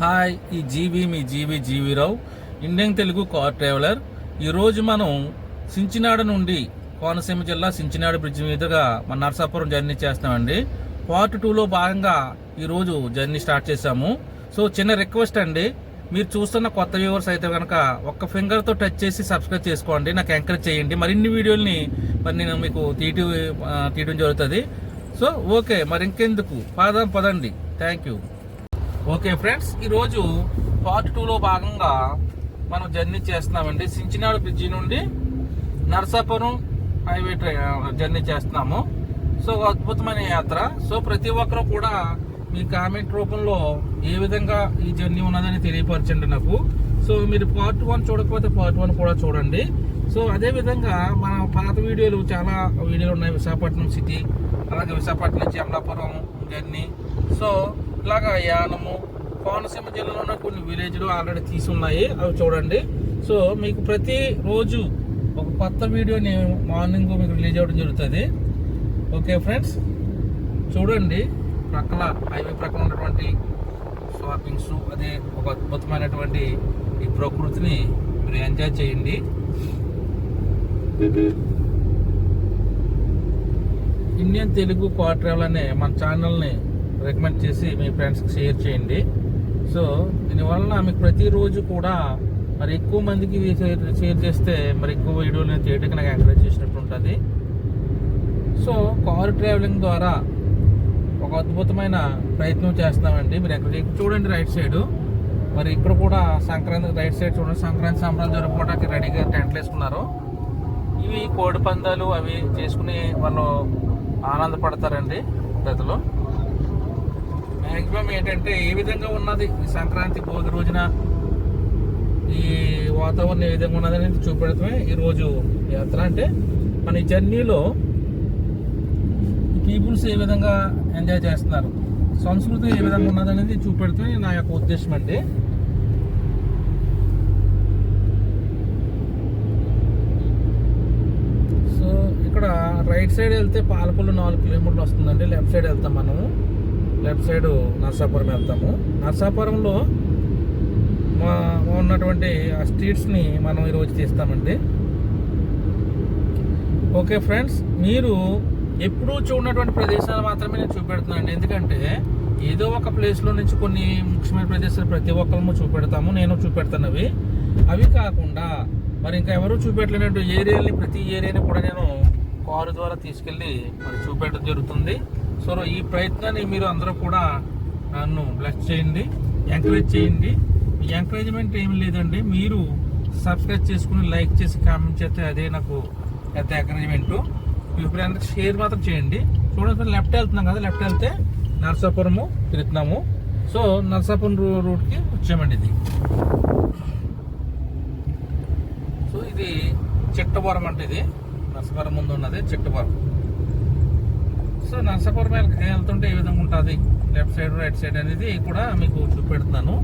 Hi ఈ జీవి మీ జీవి జీవిరావు Indian Telugu car traveller. ఈరోజు మనం సించినాడ నుండి కోనసీమ జిల్లా సించినాడ బ్రిడ్జ్ మీదుగా మన నరసాపురం జర్నీ చేస్తామండి. పార్ట్ టూలో భాగంగా ఈరోజు జర్నీ స్టార్ట్ చేశాము. సో చిన్న రిక్వెస్ట్ అండి మీరు చూస్తున్న కొత్త వ్యూవర్స్ అయితే కనుక ఒక్క ఫింగర్తో టచ్ చేసి సబ్స్క్రైబ్ చేసుకోండి నాకు ఎంకరేజ్ చేయండి. మరిన్ని వీడియోల్ని మరి నేను మీకు తీయటం తీయడం జరుగుతుంది. సో ఓకే మరి ఇంకెందుకు? పదం పదండి. థ్యాంక్ యూ ఓకే ఫ్రెండ్స్ ఈరోజు పార్ట్ టూలో భాగంగా మనం జర్నీ చేస్తున్నామండి. సించినాడు బ్రిడ్జి నుండి నరసాపురం హైవే ట్రై జర్నీ చేస్తున్నాము. సో అద్భుతమైన యాత్ర. సో ప్రతి ఒక్కరు కూడా మీ కామెంట్ రూపంలో ఏ విధంగా ఈ జర్నీ ఉన్నదని తెలియపరచండి నాకు. సో మీరు పార్ట్ వన్ చూడకపోతే పార్ట్ వన్ కూడా చూడండి. సో అదే విధంగా మన పాత వీడియోలు చాలా వీడియోలు ఉన్నాయి. విశాఖపట్నం సిటీ అలాగే విశాఖపట్నం నుంచి అమలాపురం జర్నీ సో ఇలాగా యానము కోనసీమ జిల్లాలోనే కొన్ని విలేజ్లు ఆల్రెడీ తీసున్నాయి. అవి చూడండి. సో మీకు ప్రతి రోజు ఒక కొత్త వీడియోని మార్నింగ్ మీకు రిలీజ్ అవ్వడం జరుగుతుంది. Okay friends? చూడండి. ప్రక్కల హైవే ప్రక్కన ఉన్నటువంటి షాపింగ్స్ అదే ఒక అద్భుతమైనటువంటి ఈ ప్రకృతిని మీరు ఎంజాయ్ చేయండి. ఇండియన్ తెలుగు క్వార్టర్ అనే మన ఛానల్ని రికమెండ్ చేసి మీ ఫ్రెండ్స్కి షేర్ చేయండి. సో దీనివలన మీకు ప్రతిరోజు కూడా మరి ఎక్కువ మందికి షేర్ చేస్తే మరి ఎక్కువ వీడియోలు నేను చేయడానికి నాకు ఎంకరేజ్ చేసినట్టు ఉంటుంది. సో కార్ ట్రావెలింగ్ ద్వారా ఒక అద్భుతమైన ప్రయత్నం చేస్తామండి. మీరు ఎక్కడ చూడండి రైట్ సైడ్. మరి ఇక్కడ కూడా సంక్రాంతి రైట్ సైడ్ చూడండి. సంక్రాంతి సంబరాలు జరుపుకోవడానికి రెడీగా టెంట్లు వేసుకున్నారు. ఇవి కోడి పందాలు అవి చేసుకుని వాళ్ళు ఆనందపడతారండి ప్రజలు మ్యాక్సిమం ఏంటంటే ఏ విధంగా ఉన్నది? ఈ సంక్రాంతి భోగి రోజున ఈ వాతావరణం ఏ విధంగా ఉన్నది అనేది చూపెడతామే. ఈరోజు యాత్ర అంటే మన ఈ జర్నీలో పీపుల్స్ ఏ విధంగా ఎంజాయ్ చేస్తున్నారు? సంస్కృతి ఏ విధంగా ఉన్నది అనేది చూపెడతామే నా యొక్క ఉద్దేశం అండి. సో ఇక్కడ రైట్ సైడ్ వెళ్తే పాలపల్లి నాలుగు కిలోమీటర్లు వస్తుందండి. లెఫ్ట్ సైడ్ వెళ్తాం మనము. లెఫ్ట్ సైడ్ నర్సాపురం వెళ్తాము. నర్సాపురంలో మా ఉన్నటువంటి ఆ స్ట్రీట్స్ని మనం ఈరోజు తీస్తామండి. ఓకే ఫ్రెండ్స్ మీరు ఎప్పుడూ చూడనటువంటి ప్రదేశాలు మాత్రమే నేను చూపెడుతున్నాను ఎందుకంటే ఏదో ఒక ప్లేస్లో నుంచి కొన్ని ముఖ్యమైన ప్రదేశాలు ప్రతి ఒక్కరము చూపెడతాము నేను చూపెడుతున్నవి. అవి అవి కాకుండా మరి ఇంకా ఎవరు చూపెట్టలేనట్టు ఏరియాని ప్రతి ఏరియాని కూడా నేను కారు ద్వారా తీసుకెళ్ళి మరి చూపెట్టడం జరుగుతుంది. సో ఈ ప్రయత్నాన్ని మీరు అందరూ కూడా నన్ను బ్లెస్ చేయండి ఎంకరేజ్ చేయండి. ఈ ఎంకరేజ్మెంట్ ఏమి లేదండి. మీరు సబ్స్క్రైబ్ చేసుకుని లైక్ చేసి కామెంట్ చేస్తే అదే నాకు పెద్ద ఎంకరేజ్మెంట్ మీ ఫ్రెండ్కి షేర్ మాత్రం చేయండి. చూడండి లెఫ్ట్ వెళ్తున్నాం కదా లెఫ్ట్ వెళ్తే నరసాపురము తిరుగుతున్నాము సో నరసాపురం రూ- రూట్కి వచ్చామండి ఇది. సో ఇది చిట్టపురం అంటే ఇది. నర్సాపురం ముందు ఉన్నది చిట్టపురం. సో నరసాపురం వెళ్తుంటే ఏ విధంగా ఉంటుంది? లెఫ్ట్ సైడ్ రైట్ సైడ్ అనేది కూడా మీకు చూపెడుతున్నాను.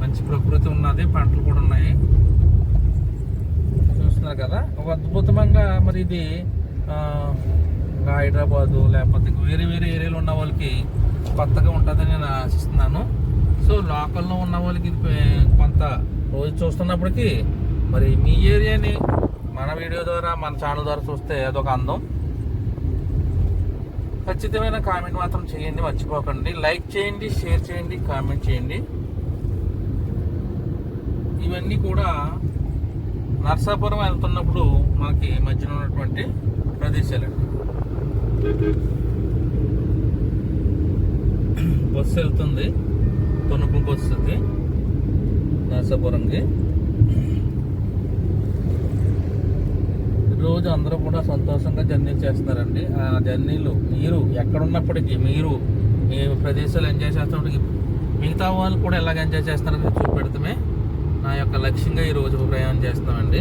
మంచి ప్రకృతి ఉన్నది పంటలు కూడా ఉన్నాయి. చూస్తున్నారు కదా? ఒక అద్భుతంగా మరి ఇది హైదరాబాదు లేకపోతే వేరే వేరే ఏరియాలో ఉన్న వాళ్ళకి కొత్తగా ఉంటుందని నేను ఆశిస్తున్నాను. సో లోకల్లో ఉన్న వాళ్ళకి ఇది కొంత రోజు చూస్తున్నప్పటికీ మరి మీ ఏరియాని మన వీడియో ద్వారా మన ఛానల్ ద్వారా చూస్తే అదొక అందం. ఖచ్చితమైన కామెంట్ మాత్రం చేయండి మర్చిపోకండి. లైక్ చేయండి షేర్ చేయండి కామెంట్ చేయండి. ఇవన్నీ కూడా నర్సాపురం వెళ్తున్నప్పుడు మనకి మధ్యలో ఉన్నటువంటి ప్రదేశాలండి. బస్సు వెళ్తుంది. తొనుపు బస్సు నర్సాపురంకి. రోజు అందరూ కూడా సంతోషంగా జర్నీ చేస్తున్నారండి. ఆ జర్నీలు మీరు ఎక్కడున్నప్పటికీ మీరు మీ ప్రదేశాలు ఎంజాయ్ చేస్తున్నప్పటికీ మిగతా వాళ్ళు కూడా ఎలాగ ఎంజాయ్ చేస్తారని చూపెడతామే నా యొక్క లక్ష్యంగా ఈ రోజు ప్రయాణం చేస్తున్నామండి.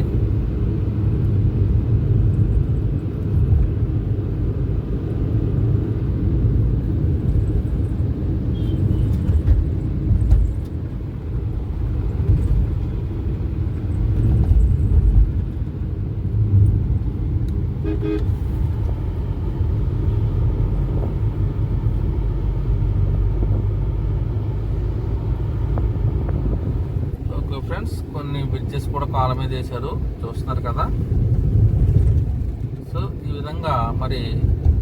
మీద వేశారు. చూస్తున్నారు కదా? సో ఈ విధంగా మరి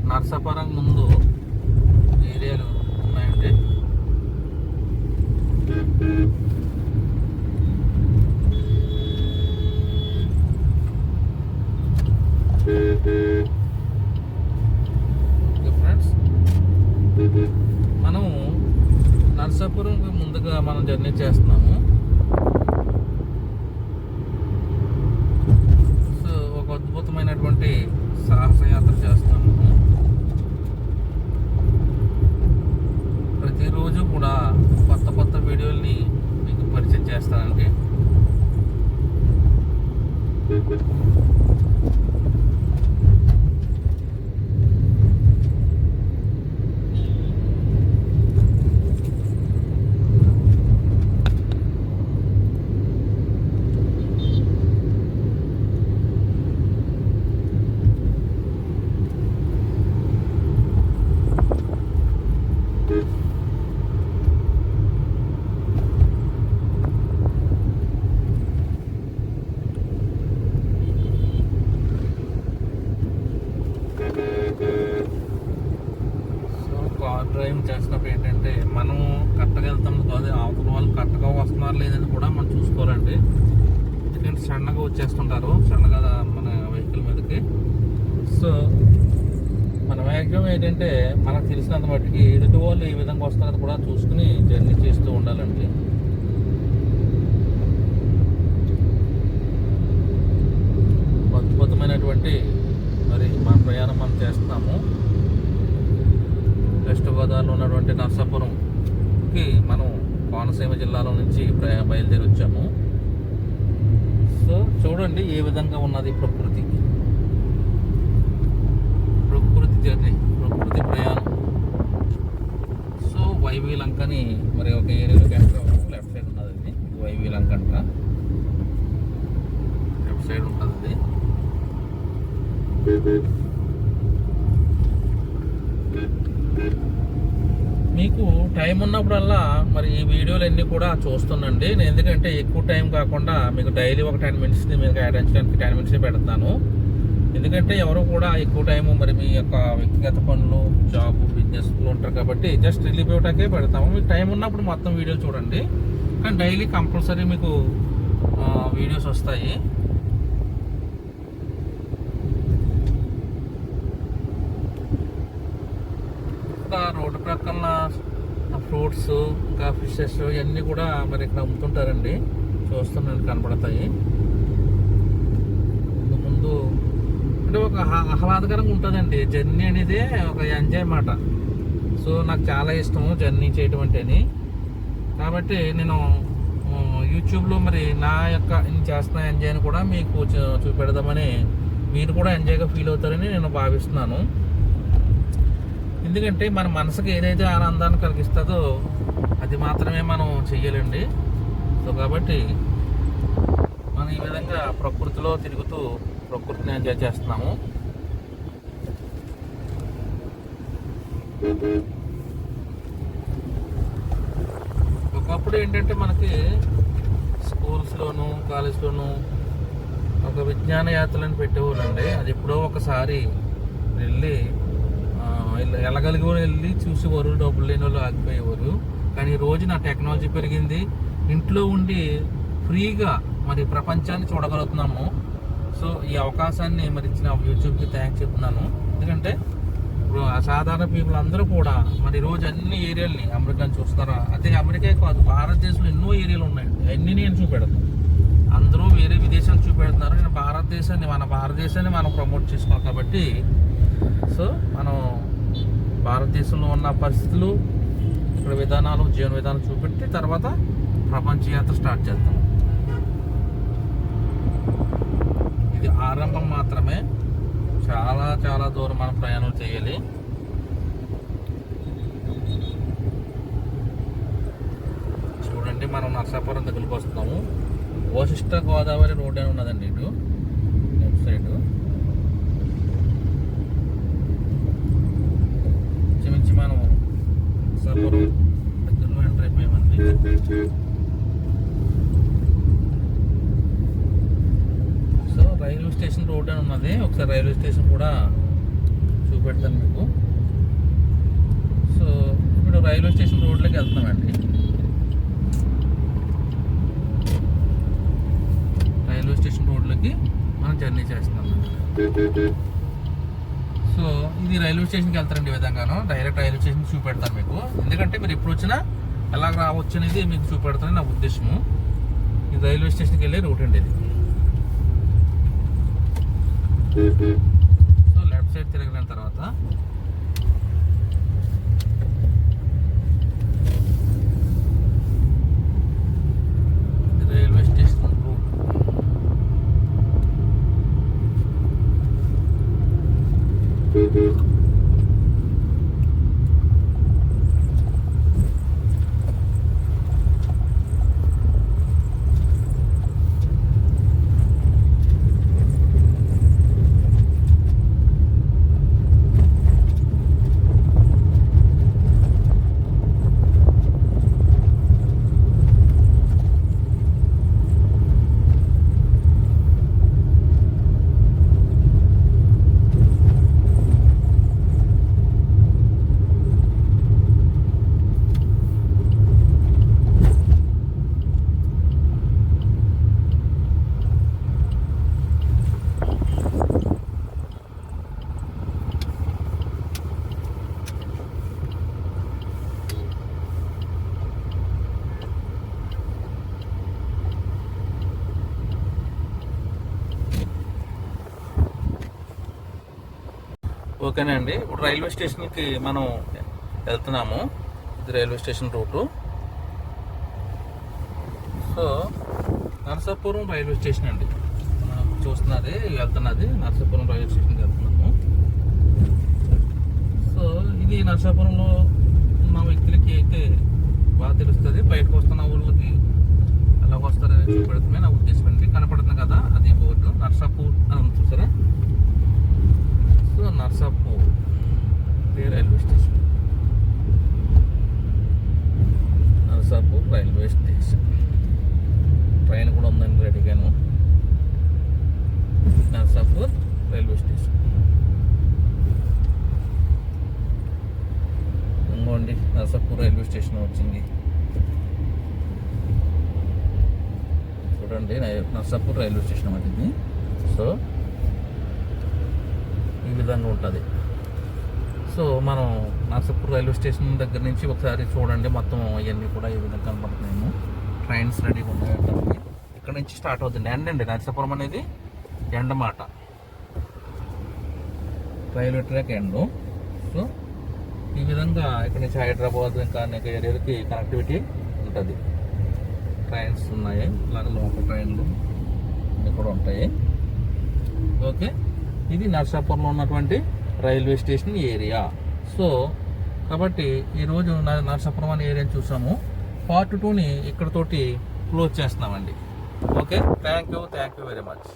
నర్సాపురం ముందు ఏరియాలు ఉన్నాయండి ఓకే ఫ్రెండ్స్ మనం నర్సాపురం ముందుగా మనం జర్నీ చేస్తున్నాము సో ఒక అద్భుతమైనటువంటి సాహసయాత్ర చేస్తున్నాము ప్రతిరోజు కూడా కొత్త కొత్త వీడియోల్ని మీకు పరిచయం చేస్తానండి సో కార్ డ్రైవింగ్ చేసినప్పుడు ఏంటంటే మనం కరెక్ట్గా వెళ్తాం కాదు అవతల వాళ్ళు కరెక్ట్గా వస్తున్నారు లేదని కూడా మనం చూసుకోవాలండి. ఎందుకంటే సన్నగా వచ్చేస్తుంటారు సన్నగా మన వెహికల్ మీదకి. సో మన వేగం ఏంటంటే మనకు తెలిసినంత మట్టుకి ఎదుటి వాళ్ళు ఏ విధంగా వస్తున్నారో కూడా చూసుకుని జర్నీ చేస్తూ ఉండాలండి. అద్భుతమైనటువంటి మరి మన ప్రయాణం మనం చేస్తున్నాము. వెస్ట్ గోదావరిలో ఉన్నటువంటి నర్సాపురంకి మనం కోనసీమ జిల్లాలో నుంచి బయలుదేరి వచ్చాము సో చూడండి ఏ విధంగా ఉన్నది ప్రకృతి. ప్రకృతి జర్నీ ప్రకృతి ప్రయాణం. సో వైవి లంకని మరి ఒక ఏరియాలో ఎంటర్ లెఫ్ట్ సైడ్ ఉన్నది ఇది వైవి లంక అంట. లెఫ్ట్ సైడ్ ఉంటుంది ఇది మీకు టైం ఉన్నప్పుడల్లా మరి ఈ వీడియోలు అన్నీ కూడా చూస్తుండండి. నేను ఎందుకంటే ఎక్కువ టైం కాకుండా మీకు డైలీ ఒక టెన్ మినిట్స్ని మీకు కేటాయించడానికి టెన్ మినిట్స్ పెడతాను. ఎందుకంటే ఎవరు కూడా ఎక్కువ టైం మరి మీ యొక్క వ్యక్తిగత పనులు జాబ్ బిజినెస్లు ఉంటారు కాబట్టి జస్ట్ రిలీఫ్ ఇవ్వటాకే పెడతాము. మీకు టైం ఉన్నప్పుడు మొత్తం వీడియోలు చూడండి. కానీ డైలీ కంపల్సరీ మీకు వీడియోస్ వస్తాయి ఇక్కడ రోడ్డు ప్రక్కన ఫ్రూట్స్ ఇంకా ఫిషెస్ ఇవన్నీ కూడా మరి ఇక్కడ అమ్ముతుంటారండి. చూస్తున్నాను కనపడతాయి. ముందు ముందు అంటే ఒక ఆహ్లాదకరంగా ఉంటుందండి. జర్నీ అనేది ఒక ఎంజాయ్ మాట. సో నాకు చాలా ఇష్టం జర్నీ చేయటం అంటేని కాబట్టి నేను యూట్యూబ్లో మరి నా యొక్క నేను చేస్తున్న ఎంజాయ్ని కూడా మీకు చూపెడదామని మీరు కూడా ఎంజాయ్గా ఫీల్ అవుతారని నేను భావిస్తున్నాను. ఎందుకంటే మన మనసుకి ఏదైతే ఆనందాన్ని కలిగిస్తుందో అది మాత్రమే మనం చెయ్యాలండి. సో కాబట్టి మనం ఈ విధంగా ప్రకృతిలో తిరుగుతూ ప్రకృతిని ఎంజాయ్ చేస్తున్నాము. ఒకప్పుడు ఏంటంటే మనకి స్కూల్స్లోను కాలేజ్లోను ఒక విజ్ఞాన యాత్రలను పెట్టేవాళ్ళండి. అది ఎప్పుడో ఒకసారి వెళ్ళి వెళ్ళగలిగే వాళ్ళు వెళ్ళి చూసేవారు డబ్బులు లేని వాళ్ళు ఆగిపోయేవారు. కానీ ఈ రోజు నా టెక్నాలజీ పెరిగింది. ఇంట్లో ఉండి ఫ్రీగా మరి ప్రపంచాన్ని చూడగలుగుతున్నాము. సో ఈ అవకాశాన్ని మరి ఇచ్చిన యూట్యూబ్కి థ్యాంక్స్ చెప్తున్నాను. ఎందుకంటే ఇప్పుడు సాధారణ పీపుల్ అందరూ కూడా మరి రోజు అన్ని ఏరియాలని అమెరికాని చూస్తారా? అదే అమెరికా కాదు భారతదేశంలో ఎన్నో ఏరియాలు ఉన్నాయండి. అన్ని నేను చూపెడతాను. అందరూ వేరే విదేశాలు చూపెడుతున్నారు. నేను భారతదేశాన్ని మన భారతదేశాన్ని మనం ప్రమోట్ చేసుకోవాలి కాబట్టి సో మనం భారతదేశంలో ఉన్న పరిస్థితులు ఇక్కడ విధానాలు జీవన విధానం చూపెట్టి తర్వాత ప్రపంచ యాత్ర స్టార్ట్ చేస్తాం ఇది ఆరంభం మాత్రమే. చాలా చాలా దూరం మనం ప్రయాణం చేయాలి. చూడండి మనం నర్సాపురం దగ్గరికి వస్తున్నాము. వశిష్ట గోదావరి రోడ్ అని ఉన్నదండి ఇటు లెఫ్ట్ సైడ్ ఇంచుమించు మనం నర్సాపురం దగ్గరలో ఎంటర్ అయిపోయామండి ఉన్నది ఒకసారి రైల్వే స్టేషన్ కూడా చూపెడతాను మీకు. సో ఇప్పుడు రైల్వే స్టేషన్ రోడ్లోకి వెళ్తున్నామండి. రైల్వే స్టేషన్ రోడ్లోకి మనం జర్నీ చేస్తున్నాం. సో ఇది రైల్వే స్టేషన్కి వెళ్తారండి ఈ విధంగాను. డైరెక్ట్ రైల్వే స్టేషన్ చూపెడతాను మీకు. ఎందుకంటే మీరు ఎప్పుడు వచ్చినా ఎలా రావచ్చు అనేది మీకు చూపెడతానని నా ఉద్దేశము. ఇది రైల్వే స్టేషన్కి వెళ్ళే రూట్ అండి ఇది. సో లెఫ్ట్ సైడ్ తిరిగిన తర్వాత ఇది రైల్వే స్టేషన్ రూట్ ఓకేనండి ఇప్పుడు రైల్వే స్టేషన్కి మనం వెళ్తున్నాము. ఇది railway station route. So Narasapuram railway station అండి. మనం చూస్తున్నది వెళ్తున్నది నరసాపురం రైల్వే స్టేషన్కి వెళ్తున్నాము. సో ఇది నరసాపురంలో ఉన్న వ్యక్తులకి అయితే బాగా తెలుస్తుంది. బయటకు వస్తున్న ఊళ్ళకి ఎలా వస్తారని చూపెడుతుంది. నా ఉద్దేశం అండి. కనపడుతుంది కదా అది బోర్డు. నర్సాపూర్ అని చూసారా? సో నర్సాపూర్ ఇది railway station Narsapur railway station train కూడా ఉందండి రెడీగాను. నర్సాపూర్ రైల్వే స్టేషన్ ఇంకోండి నర్సాపూర్ రైల్వే స్టేషన్ వచ్చింది. చూడండి నర్సాపూర్ రైల్వే స్టేషన్ అన్నమాట ఇది సో ఈ విధంగా ఉంటుంది. సో మనం నర్సపూర్ రైల్వే స్టేషన్ దగ్గర నుంచి ఒకసారి చూడండి మొత్తం ఇవన్నీ కూడా ఈ విధంగా కనపడుతున్నాయి ట్రైన్స్ రెడీగా ఉన్నాయంటే ఇక్కడ నుంచి స్టార్ట్ అవుతుంది. ఎండండి అండి అనేది? ఎండమాట రైల్వే ట్రాక్ ఎండు. సో ఈ విధంగా ఇక్కడ నుంచి హైదరాబాద్ ఇంకా అనేక ఏరియాలకి కనెక్టివిటీ ఉంటుంది. ట్రైన్స్ ఉన్నాయి. అలాగే లోకల్ ట్రైన్లు అన్నీ కూడా ఉంటాయి. ఓకే? ఇది నర్సాపురంలో ఉన్నటువంటి రైల్వే స్టేషన్ ఏరియా. సో కాబట్టి ఈరోజు నర్సాపురం అనే ఏరియాని చూసాము. పార్ట్ టూని ఇక్కడతోటి క్లోజ్ చేస్తున్నామండి. Okay? Thank you thank you very much.